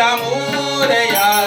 I'm amore ya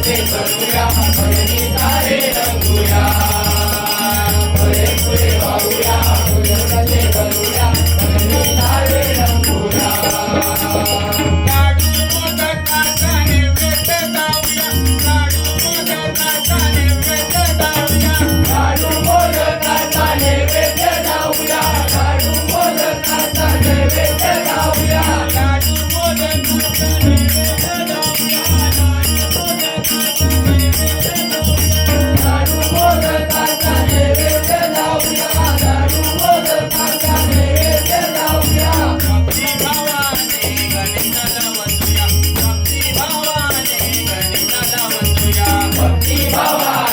ते करूया भजनी सारे रंगूया